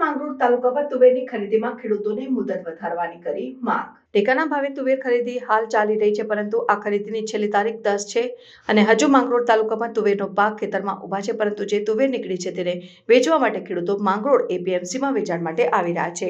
તાલુકામાં તુવેરની ખરીદીમાં ખેડૂતોને મુદત વધારવાની કરી માંગ. ટેકાના ભાવે તુવેર ખરીદી હાલ ચાલી રહી છે, પરંતુ આ ખરીદીની છેલ્લી તારીખ દસ છે અને હજુ માંગરોળ તાલુકામાં તુવેરનો પાક ખેતરમાં ઊભા છે, પરંતુ જે તુવેર નીકળી છે તેને વેચવા માટે ખેડૂતો માંગરોળ એપીએમસીમાં વેચાણ માટે આવી રહ્યા છે.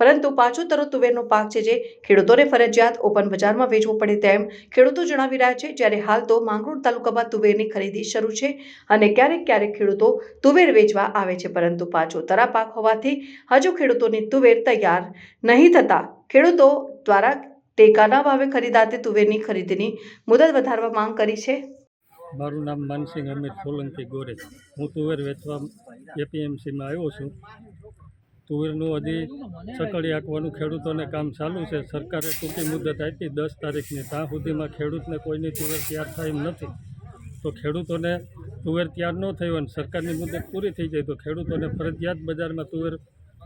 પરંતુ પાછો તરો તુવેરનો પાક છે જે ખેડૂતોને ફરજિયાત ઓપન બજારમાં વેચવું પડે તેમ ખેડૂતો જણાવી રહ્યા છે, જ્યારે હાલ તો માંગરોળ તાલુકામાં તુવેરની ખરીદી શરૂ છે અને ક્યારેક ક્યારેક ખેડૂતો તુવેર વેચવા આવે છે, પરંતુ પાછો તરા પાક હોવાથી હજુ ખેડૂતોની તુવેર તૈયાર નહીં થતા. ખેડૂતો દ્વારા ટેકાના ભાવે ખરીદાતી તુવેરની ખરીદીની મુદત વધારવા માંગ કરી છે. મારું નામ માનસિંહ અમીર સોલંકી ગોરે હું તુવેર વેચવા એપીએમસીમાં આવ્યો છું. તુવેરનું હજી સકળી આંકવાનું ખેડૂતોને કામ ચાલુ છે. સરકારે ટૂંકી મુદત આપી. દસ તારીખની ત્યાં સુધીમાં ખેડૂતને કોઈની તુવેર તૈયાર થાય એમ નથી. તો ખેડૂતોને તુવેર તૈયાર ન થઈ અને સરકારની મુદત પૂરી થઈ જાય તો ખેડૂતોને ફરજિયાત બજારમાં તુવેર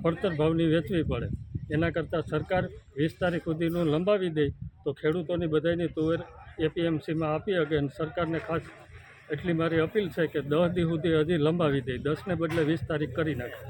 પડતર ભાવની વેચવી પડે. એના કરતાં સરકાર વીસ તારીખ સુધીનું લંબાવી દે તો ખેડૂતોની બધાની તુવેર એપીએમસીમાં આપી શકે અને સરકારને ખાસ એટલી મારી અપીલ છે કે દસ દી સુધી હજી લંબાવી દે. દસને બદલે વીસ તારીખ કરી નાખે.